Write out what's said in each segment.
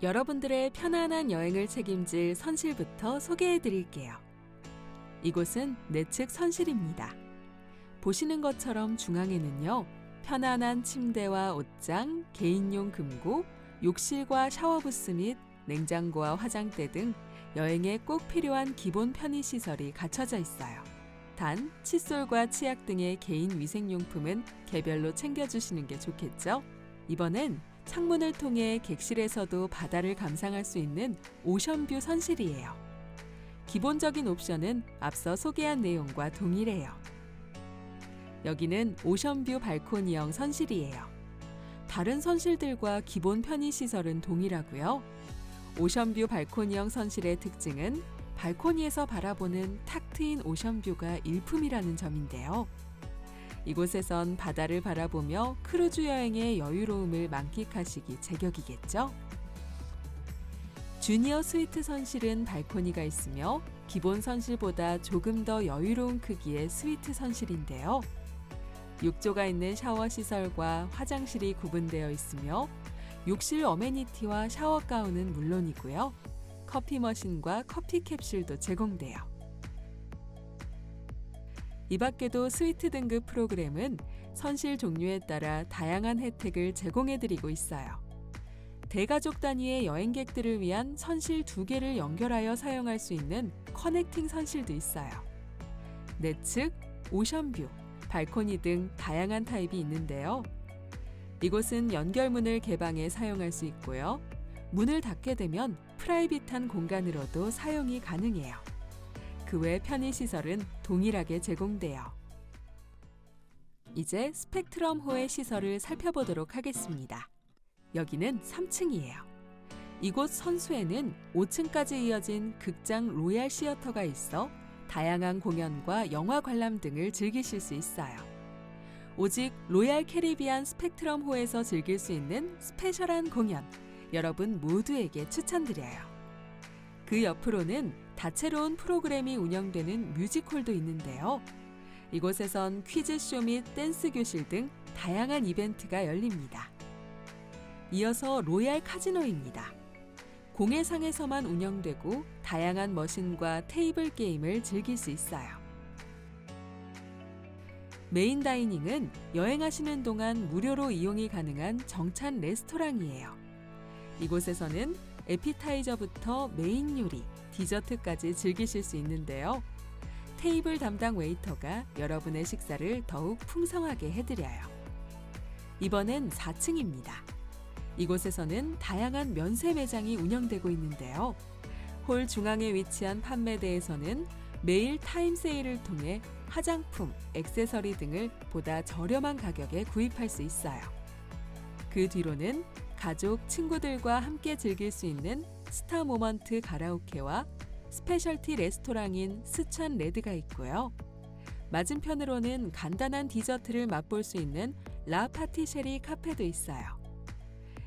여러분들의 편안한 여행을 책임질 선실부터 소개해 드릴게요. 이곳은 내측 선실입니다. 보시는 것처럼 중앙에는요, 편안한 침대와 옷장, 개인용 금고, 욕실과 샤워부스 및 냉장고와 화장대 등 여행에 꼭 필요한 기본 편의시설이 갖춰져 있어요. 단, 칫솔과 치약 등의 개인 위생용품은 개별로 챙겨주시는 게 좋겠죠? 이번엔 창문을 통해 객실에서도 바다를 감상할 수 있는 오션뷰 선실이에요. 기본적인 옵션은 앞서 소개한 내용과 동일해요. 여기는 오션뷰 발코니형 선실이에요. 다른 선실들과 기본 편의시설은 동일하고요. 오션뷰 발코니형 선실의 특징은 발코니에서 바라보는 탁 트인 오션뷰가 일품이라는 점인데요. 이곳에선 바다를 바라보며 크루즈 여행의 여유로움을 만끽하시기 제격이겠죠? 주니어 스위트 선실은 발코니가 있으며 기본 선실보다 조금 더 여유로운 크기의 스위트 선실인데요. 욕조가 있는 샤워 시설과 화장실이 구분되어 있으며 욕실 어메니티와 샤워 가운은 물론이고요. 커피 머신과 커피 캡슐도 제공돼요. 이 밖에도 스위트 등급 프로그램은 선실 종류에 따라 다양한 혜택을 제공해드리고 있어요. 대가족 단위의 여행객들을 위한 선실 두 개를 연결하여 사용할 수 있는 커넥팅 선실도 있어요. 내측, 오션뷰, 발코니 등 다양한 타입이 있는데요. 이곳은 연결문을 개방해 사용할 수 있고요. 문을 닫게 되면 프라이빗한 공간으로도 사용이 가능해요. 그 외 편의시설은 동일하게 제공돼요. 이제 스펙트럼호의 시설을 살펴보도록 하겠습니다. 여기는 3층이에요. 이곳 선수에는 5층까지 이어진 극장 로얄 시어터가 있어 다양한 공연과 영화 관람 등을 즐기실 수 있어요. 오직 로얄 캐리비안 스펙트럼호에서 즐길 수 있는 스페셜한 공연, 여러분 모두에게 추천드려요. 그 옆으로는 다채로운 프로그램이 운영되는 뮤지컬도 있는데요. 이곳에선 퀴즈쇼 및 댄스 교실 등 다양한 이벤트가 열립니다. 이어서 로얄 카지노입니다. 공해상에서만 운영되고 다양한 머신과 테이블 게임을 즐길 수 있어요. 메인 다이닝은 여행하시는 동안 무료로 이용이 가능한 정찬 레스토랑이에요. 이곳에서는 에피타이저부터 메인 요리, 디저트까지 즐기실 수 있는데요. 테이블 담당 웨이터가 여러분의 식사를 더욱 풍성하게 해드려요. 이번엔 4층입니다. 이곳에서는 다양한 면세 매장이 운영되고 있는데요. 홀 중앙에 위치한 판매대에서는 매일 타임 세일을 통해 화장품, 액세서리 등을 보다 저렴한 가격에 구입할 수 있어요. 그 뒤로는 가족, 친구들과 함께 즐길 수 있는 스타 모먼트 가라오케와 스페셜티 레스토랑인 스촨 레드가 있고요. 맞은편으로는 간단한 디저트를 맛볼 수 있는 라 파티쉐리 카페도 있어요.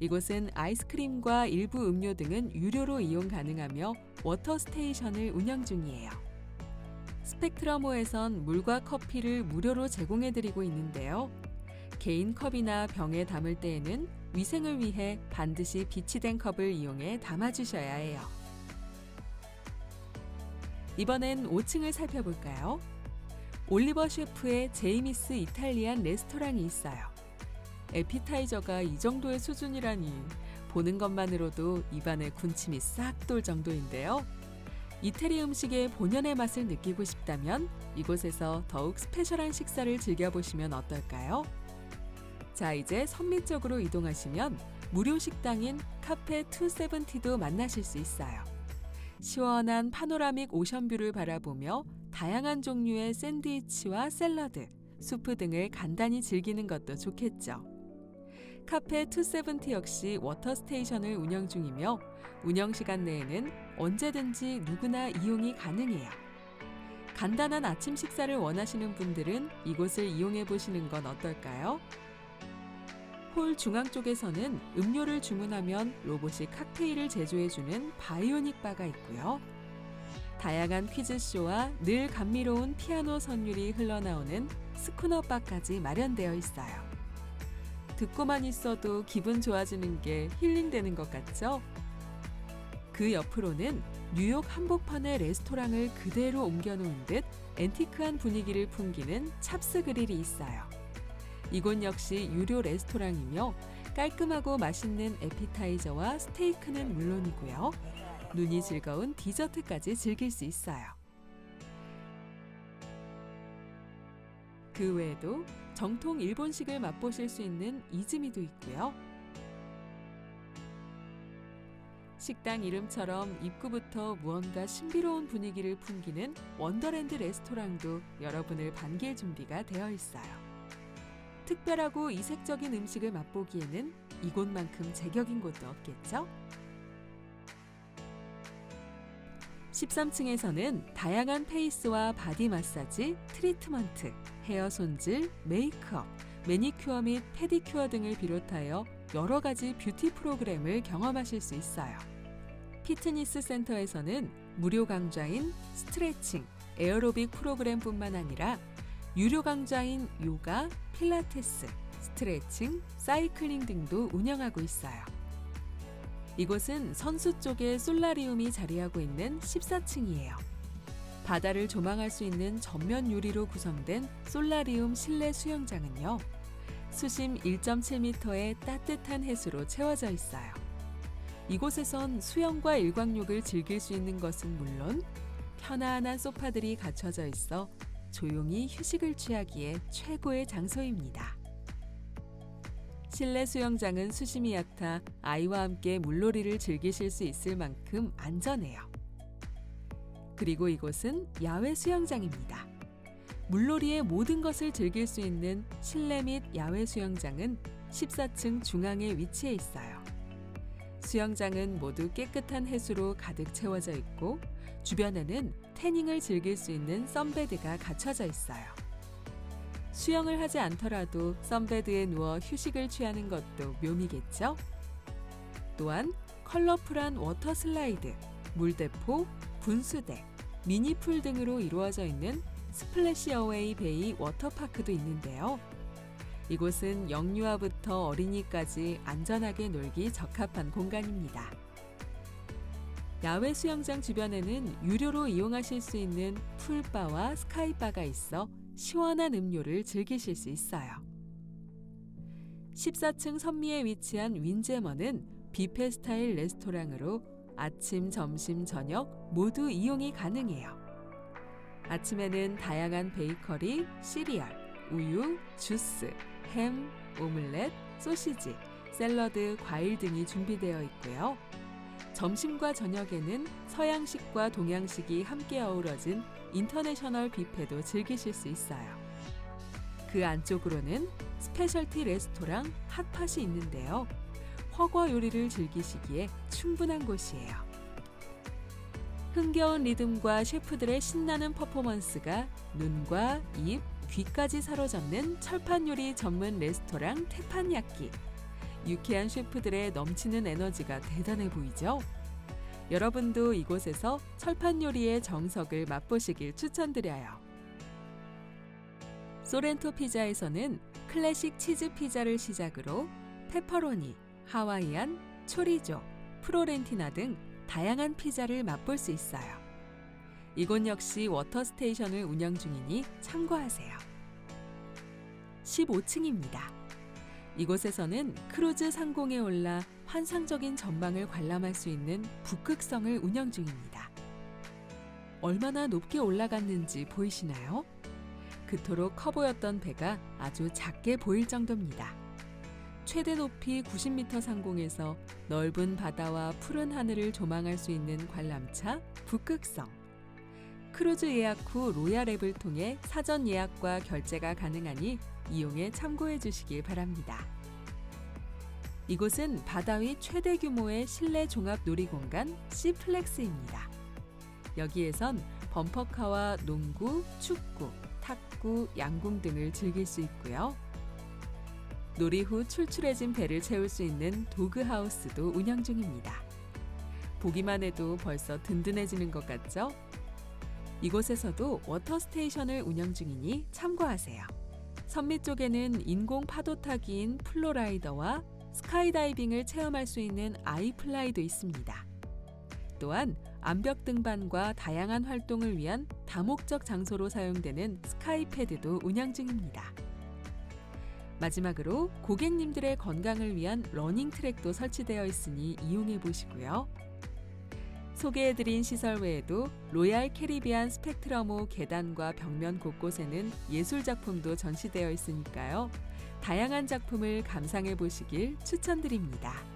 이곳은 아이스크림과 일부 음료 등은 유료로 이용 가능하며 워터 스테이션을 운영 중이에요. 스펙트럼호에선 물과 커피를 무료로 제공해드리고 있는데요. 개인 컵이나 병에 담을 때에는 위생을 위해 반드시 비치 된 컵을 이용해 담아주셔야 해요. 이번엔 5층을 살펴볼까요? 올리버 셰프의 제이미스 이탈리안 레스토랑이 있어요. 에피타이저가 이 정도의 수준이라니 보는 것만으로도 입안에 군침이 싹 돌 정도인데요. 이태리 음식의 본연의 맛을 느끼고 싶다면 이곳에서 더욱 스페셜한 식사를 즐겨보시면 어떨까요? 자, 이제 선미 쪽으로 이동하시면 무료 식당인 카페 270도 만나실 수 있어요. 시원한 파노라믹 오션뷰를 바라보며 다양한 종류의 샌드위치와 샐러드, 수프 등을 간단히 즐기는 것도 좋겠죠. 카페 270 역시 워터 스테이션을 운영 중이며 운영 시간 내에는 언제든지 누구나 이용이 가능해요. 간단한 아침 식사를 원하시는 분들은 이곳을 이용해 보시는 건 어떨까요? 홀 중앙 쪽에서는 음료를 주문하면 로봇이 칵테일을 제조해주는 바이오닉 바가 있고요. 다양한 퀴즈쇼와 늘 감미로운 피아노 선율이 흘러나오는 스쿠너 바까지 마련되어 있어요. 듣고만 있어도 기분 좋아지는 게 힐링되는 것 같죠? 그 옆으로는 뉴욕 한복판의 레스토랑을 그대로 옮겨놓은 듯 앤티크한 분위기를 풍기는 찹스 그릴이 있어요. 이곳 역시 유료 레스토랑이며 깔끔하고 맛있는 에피타이저와 스테이크는 물론이고요. 눈이 즐거운 디저트까지 즐길 수 있어요. 그 외에도 정통 일본식을 맛보실 수 있는 이즈미도 있고요. 식당 이름처럼 입구부터 무언가 신비로운 분위기를 풍기는 원더랜드 레스토랑도 여러분을 반길 준비가 되어 있어요. 특별하고 이색적인 음식을 맛보기에는 이곳만큼 제격인 곳도 없겠죠? 13층에서는 다양한 페이스와 바디 마사지, 트리트먼트, 헤어 손질, 메이크업, 매니큐어 및 페디큐어 등을 비롯하여 여러 가지 뷰티 프로그램을 경험하실 수 있어요. 피트니스 센터에서는 무료 강좌인 스트레칭, 에어로빅 프로그램뿐만 아니라 유료 강좌인 요가, 필라테스, 스트레칭, 사이클링 등도 운영하고 있어요. 이곳은 선수 쪽에 솔라리움이 자리하고 있는 14층이에요. 바다를 조망할 수 있는 전면 유리로 구성된 솔라리움 실내 수영장은요. 수심 1.7m의 따뜻한 해수로 채워져 있어요. 이곳에선 수영과 일광욕을 즐길 수 있는 것은 물론 편안한 소파들이 갖춰져 있어 조용히 휴식을 취하기에 최고의 장소입니다. 실내 수영장은 수심이 얕아 아이와 함께 물놀이를 즐기실 수 있을 만큼 안전해요. 그리고 이곳은 야외 수영장입니다. 물놀이의 모든 것을 즐길 수 있는 실내 및 야외 수영장은 14층 중앙에 위치해 있어요. 수영장은 모두 깨끗한 해수로 가득 채워져 있고 주변에는 태닝을 즐길 수 있는 썬베드가 갖춰져 있어요. 수영을 하지 않더라도 썬베드에 누워 휴식을 취하는 것도 묘미겠죠? 또한 컬러풀한 워터 슬라이드, 물대포, 분수대, 미니풀 등으로 이루어져 있는 스플래시 어웨이 베이 워터파크도 있는데요. 이곳은 영유아부터 어린이까지 안전하게 놀기 적합한 공간입니다. 야외 수영장 주변에는 유료로 이용하실 수 있는 풀바와 스카이바가 있어 시원한 음료를 즐기실 수 있어요. 14층 선미에 위치한 윈제머는 뷔페 스타일 레스토랑으로 아침, 점심, 저녁 모두 이용이 가능해요. 아침에는 다양한 베이커리, 시리얼, 우유, 주스, 햄, 오믈렛, 소시지, 샐러드, 과일 등이 준비되어 있고요. 점심과 저녁에는 서양식과 동양식이 함께 어우러진 인터내셔널 뷔페도 즐기실 수 있어요. 그 안쪽으로는 스페셜티 레스토랑 핫팟이 있는데요. 허거 요리를 즐기시기에 충분한 곳이에요. 흥겨운 리듬과 셰프들의 신나는 퍼포먼스가 눈과 입, 귀까지 사로잡는 철판 요리 전문 레스토랑 태판야끼. 유쾌한 셰프들의 넘치는 에너지가 대단해 보이죠? 여러분도 이곳에서 철판 요리의 정석을 맛보시길 추천드려요. 소렌토 피자에서는 클래식 치즈 피자를 시작으로 페퍼로니, 하와이안, 초리조, 프로렌티나 등 다양한 피자를 맛볼 수 있어요. 이곳 역시 워터 스테이션을 운영 중이니 참고하세요. 15층입니다. 이곳에서는 크루즈 상공에 올라 환상적인 전망을 관람할 수 있는 북극성을 운영 중입니다. 얼마나 높게 올라갔는지 보이시나요? 그토록 커 보였던 배가 아주 작게 보일 정도입니다. 최대 높이 90m 상공에서 넓은 바다와 푸른 하늘을 조망할 수 있는 관람차 북극성. 크루즈 예약 후 로얄 앱을 통해 사전 예약과 결제가 가능하니 이용에 참고해 주시길 바랍니다. 이곳은 바다 위 최대 규모의 실내 종합 놀이공간 시플렉스입니다. 여기에선 범퍼카와 농구, 축구, 탁구, 양궁 등을 즐길 수 있고요. 놀이 후 출출해진 배를 채울 수 있는 도그하우스도 운영 중입니다. 보기만 해도 벌써 든든해지는 것 같죠? 이곳에서도 워터 스테이션을 운영 중이니 참고하세요. 선미 쪽에는 인공 파도 타기인 플로라이더와 스카이다이빙을 체험할 수 있는 아이플라이도 있습니다. 또한 암벽 등반과 다양한 활동을 위한 다목적 장소로 사용되는 스카이패드도 운영 중입니다. 마지막으로 고객님들의 건강을 위한 러닝 트랙도 설치되어 있으니 이용해 보시고요. 소개해드린 시설 외에도 로얄 캐리비안 스펙트럼호 계단과 벽면 곳곳에는 예술 작품도 전시되어 있으니까요. 다양한 작품을 감상해 보시길 추천드립니다.